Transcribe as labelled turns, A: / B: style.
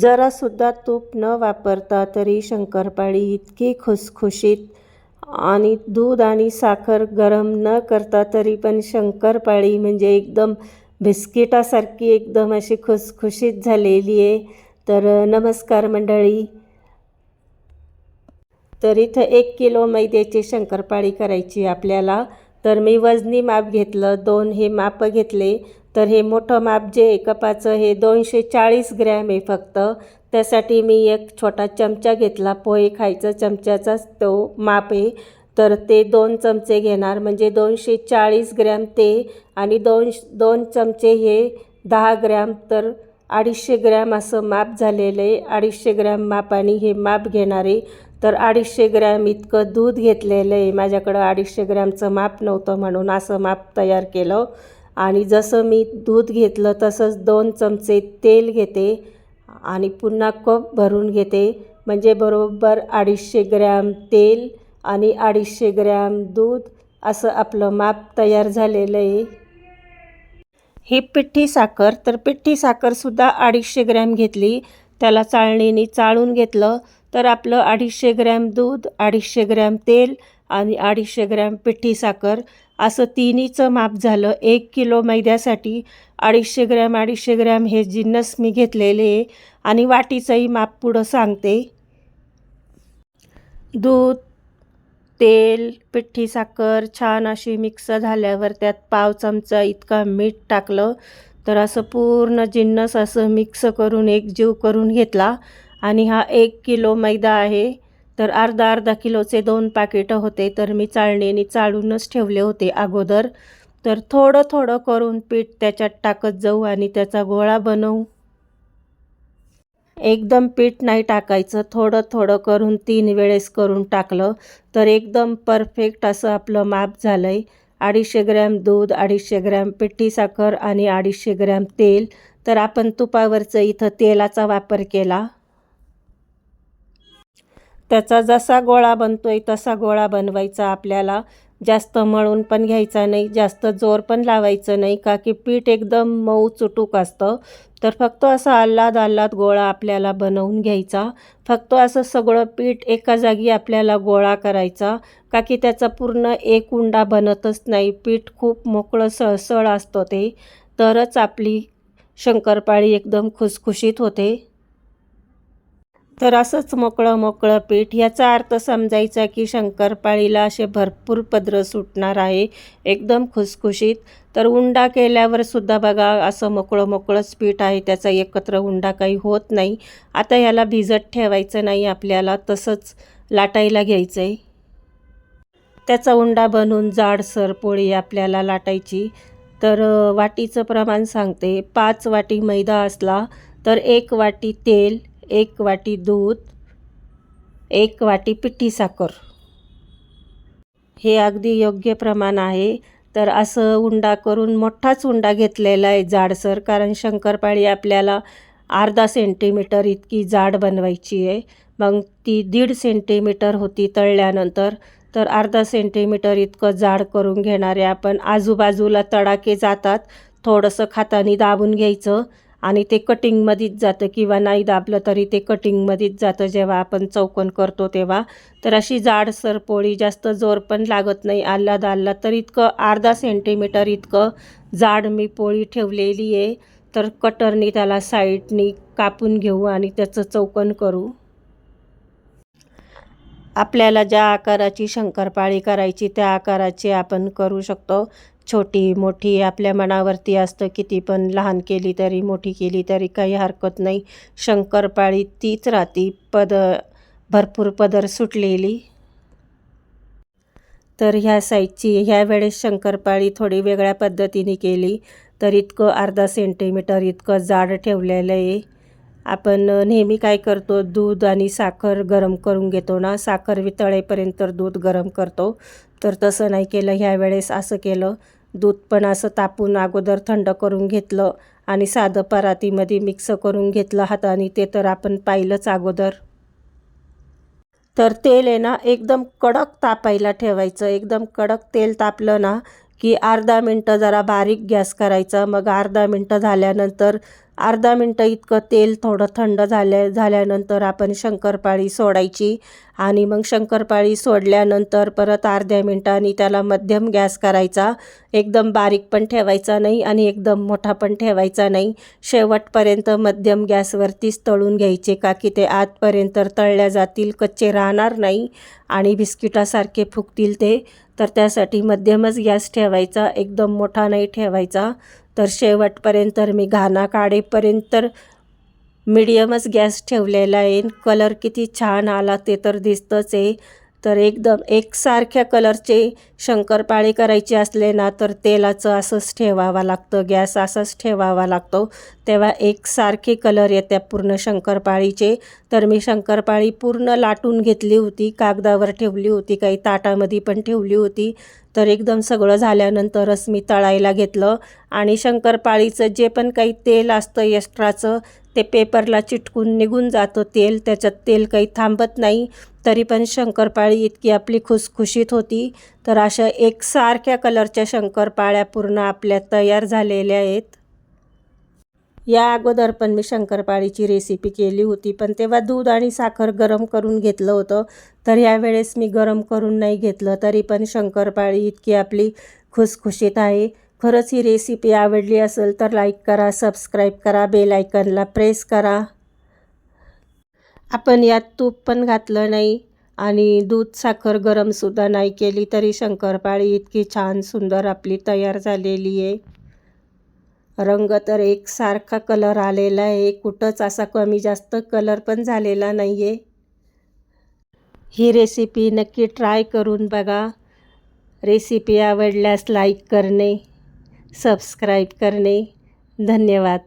A: जरासुद्धा तूप न वापरता तरी शंकरपाळी इतकी खुसखुशीत आणि दूध आणि साखर गरम न करता तरी पण शंकरपाळी म्हणजे एकदम बिस्किटासारखी एकदम अशी खुसखुशीत झालेली आहे. तर नमस्कार मंडळी. तर इथं एक किलो मैद्याची शंकरपाळी करायची आपल्याला. तर मी वजनी माप घेतलं दोन हे माप घेतले. तर हे मोठं माप जे आहे कपाचं हे दोनशे चाळीस ग्रॅम आहे फक्त. त्यासाठी मी एक छोटा चमचा घेतला पोहे खायचा चमच्याचाच तो माप आहे. तर ते दोन चमचे घेणार म्हणजे दोनशे चाळीस ग्रॅम ते आणि दोन दोन चमचे हे दहा ग्रॅम तर अडीचशे ग्रॅम असं माप झालेलं आहे. अडीचशे ग्रॅम मापाने हे माप घेणारे तर अडीचशे ग्रॅम इतकं दूध घेतलेलं आहे. माझ्याकडं अडीचशे ग्रॅमचं माप नव्हतं म्हणून असं माप तयार केलं. आणि जसं मी दूध घेतलं तसंच दोन चमचे तेल घेते आणि पुन्हा कप भरून घेते. म्हणजे बरोबर अडीचशे ग्रॅम तेल आणि अडीचशे ग्रॅम दूध असं आपलं माप तयार झालेलं आहे. ही पिठी साखर तर पिठी साखरसुद्धा अडीचशे ग्रॅम घेतली. त्याला चाळणीने चाळून घेतलं. तर आपलं अडीचशे ग्रॅम दूध अडीचशे ग्रॅम तेल आणि अडीचशे ग्रॅम पिठी साखर असं तिन्हीचं माप झालं. एक किलो मैद्यासाठी अडीचशे ग्रॅम अडीचशे ग्रॅम हे जिन्नस मी घेतलेले आहे आणि वाटीचंही माप पुढं सांगते. दूध तेल पिठी साखर छान अशी मिक्स झाल्यावर त्यात पाव चमचा इतका मीठ टाकलं तर असं पूर्ण जिन्नस असं मिक्स करून एक जीव करून घेतला. आणि हा एक किलो मैदा आहे. तर अर्धा अर्धा किलोचे दोन पाकिटं होते. तर मी चाळणीने चाळूनच ठेवले होते अगोदर. तर थोडं थोडं करून पीठ त्याच्यात टाकत जाऊ आणि त्याचा गोळा बनवू. एकदम पीठ नाही टाकायचं. थोडं थोडं करून तीन वेळेस करून टाकलं. तर एकदम परफेक्ट असं आपलं माप झालं आहे अडीचशे ग्रॅम दूध अडीचशे ग्रॅम पिठी साखर आणि अडीचशे ग्रॅम तेल. तर आपण तुपावरचं इथं तेलाचा वापर केला. त्याचा जसा गोळा बनतो आहे तसा गोळा बनवायचा आपल्याला. जास्त मळून पण घ्यायचा नाही जास्त जोर पण लावायचं नाही का की पीठ एकदम मऊ चुटूक असतं. तर फक्त असा आल्हाद आल्हाद गोळा आपल्याला बनवून घ्यायचा. फक्त असं सगळं पीठ एका जागी आपल्याला गोळा करायचा का की त्याचा पूर्ण एक उंडा बनतच नाही. पीठ खूप मोकळं सळसळ असतं ते. तरच आपली शंकरपाळी एकदम खुसखुशीत होते. तर असंच मोकळं मोकळं पीठ याचा अर्थ समजायचा की शंकरपाळीला असे भरपूर पदरं सुटणार आहे. एकदम खुसखुशीत. तर उंडा केल्यावर सुद्धा बघा असं मोकळं मोकळंच पीठ आहे. त्याचा एकत्र उंडा काही होत नाही. आता याला भिजत ठेवायचं नाही आपल्याला. तसंच लाटायला घ्यायचं आहे त्याचा उंडा बनवून जाडसर पोळी आपल्याला लाटायची. तर वाटीचं प्रमाण सांगते. पाच वाटी मैदा असला तर एक वाटी तेल एक वाटी दूध एक वाटी पिठी साखर. हे अगदी योग्य प्रमाण आहे. तर असं उंडा करून मोठाच उंडा घेतलेला आहे जाडसर कारण शंकरपाळी आपल्याला अर्धा सेंटीमीटर इतकी जाड बनवायची आहे. मग ती दीड सेंटीमीटर होती तळल्यानंतर तर अर्धा सेंटीमीटर इतकं जाड करून घेणारे आपण आजूबाजूला तडाके जातात. थोडंसं खातानी दाबून घ्यायचं. आणि ते कटिंगमध्येच जातं किंवा नाही दाबलं तरी ते कटिंगमध्येच जातं. जेव्हा आपण चौकन करतो तेव्हा. तर अशी जाडसर पोळी जास्त जोर पण लागत नाही. आल्ला दाल्ला तर इतकं अर्धा सेंटीमीटर इतकं जाड मी पोळी ठेवलेली आहे. तर कटरनी त्याला साईडनी कापून घेऊ आणि त्याचं चौकन करू. आपल्याला ज्या आकाराची शंकरपाळी करायची त्या आकाराची आपण करू शकतो. छोटी मोठी आपल्या मनावरती असतं किती पण लहान केली तरी मोठी केली तरी काही हरकत नाही. शंकरपाळी तीच राहती. पद भरपूर पदर सुटलेली. तर ह्या साईजची ह्या वेळेस शंकरपाळी थोडी वेगळ्या पद्धतीने केली. तर इतकं अर्धा सेंटीमीटर इतकं जाड ठेवलेलं आहे. आपण नेहमी काय करतो? दूध आणि साखर गरम करून घेतो ना? साखर वितळेपर्यंत दूध गरम करतो. तर तसं नाही केलं. ह्या वेळेस असं केलं. दूध पण असं तापून अगोदर थंड करून घेतलं आणि साधं परातीमध्ये मिक्स करून घेतलं हाताने. ते तर आपण पाहिलंच अगोदर. तर तेल आहे ना एकदम कडक तापायला ठेवायचं. एकदम कडक तेल तापलं ना की अर्धा मिनटं जरा बारीक गॅस करायचा. मग अर्धा मिनटं झाल्यानंतर अर्धा मिनटं इतकं तेल थोडं थंड झाल्या झाल्यानंतर आपण शंकरपाळी सोडायची आणि मग शंकरपाळी सोडल्यानंतर परत अर्ध्या मिनटांनी त्याला मध्यम गॅस करायचा. एकदम बारीक पण ठेवायचा नाही आणि एकदम मोठा पण ठेवायचा नाही. शेवटपर्यंत मध्यम गॅसवरतीच तळून घ्यायचे का की ते आतपर्यंत तळल्या जातील कच्चे राहणार नाही आणि बिस्किटासारखे फुगतील ते. तर त्यासाठी मध्यमच गॅस ठेवायचा एकदम मोठा नाही ठेवायचा. तर शेवटपर्यंत मी घाणा काढेपर्यंत मीडियमच गॅस ठेवलेला आहे. कलर किती छान आला ते तर दिसतंच आहे. तर एकदम एकसारख्या कलरचे शंकरपाळे करायचे असले ना तर तेलाचं असंच ठेवावा लागतं गॅस असाच ठेवावा लागतो. तेव्हा एकसारखे कलर येत्या पूर्ण शंकरपाळीचे. तर मी शंकरपाळी पूर्ण लाटून घेतली होती कागदावर ठेवली होती काही ताटामध्ये पण ठेवली होती. तर एकदम सगळं झाल्यानंतरच मी तळायला घेतलं. आणि शंकरपाळीचं जे पण काही तेल असतं एक्स्ट्राचं ते पेपरला चिटकून निघून जातं तेल त्याच्यात तेल काही थांबत नाही. तरी पण शंकरपाळी इतकी आपली खुसखुशीत होती. तर अशा एकसारख्या कलरच्या शंकरपाळ्या पूर्ण आपल्या तयार झालेल्या आहेत. या अगोदर पण मी शंकरपाळीची रेसिपी केली होती. पण तेव्हा दूध आणि साखर गरम करून घेतलं होतं. तर यावेळेस मी गरम करून नाही घेतलं. तरी पण शंकरपाळी इतकी आपली खुसखुशीत आहे. खरंच ही रेसिपी आवडली असेल तर लाईक करा सबस्क्राईब करा बेल आयकनला प्रेस करा. आपण यात तूप पण घातलं नाही आणि दूध साखर गरमसुद्धा नाही केली तरी शंकरपाळी इतकी छान सुंदर आपली तयार झालेली आहे. रंग तर एकसारखा कलर आलेला आहे. कुठंच असा कमी जास्त कलर पण झालेला नाही आहे ही रेसिपी नक्की ट्राय करून बघा. रेसिपी आवडल्यास लाईक करणे. सबस्क्राईब करणे. धन्यवाद.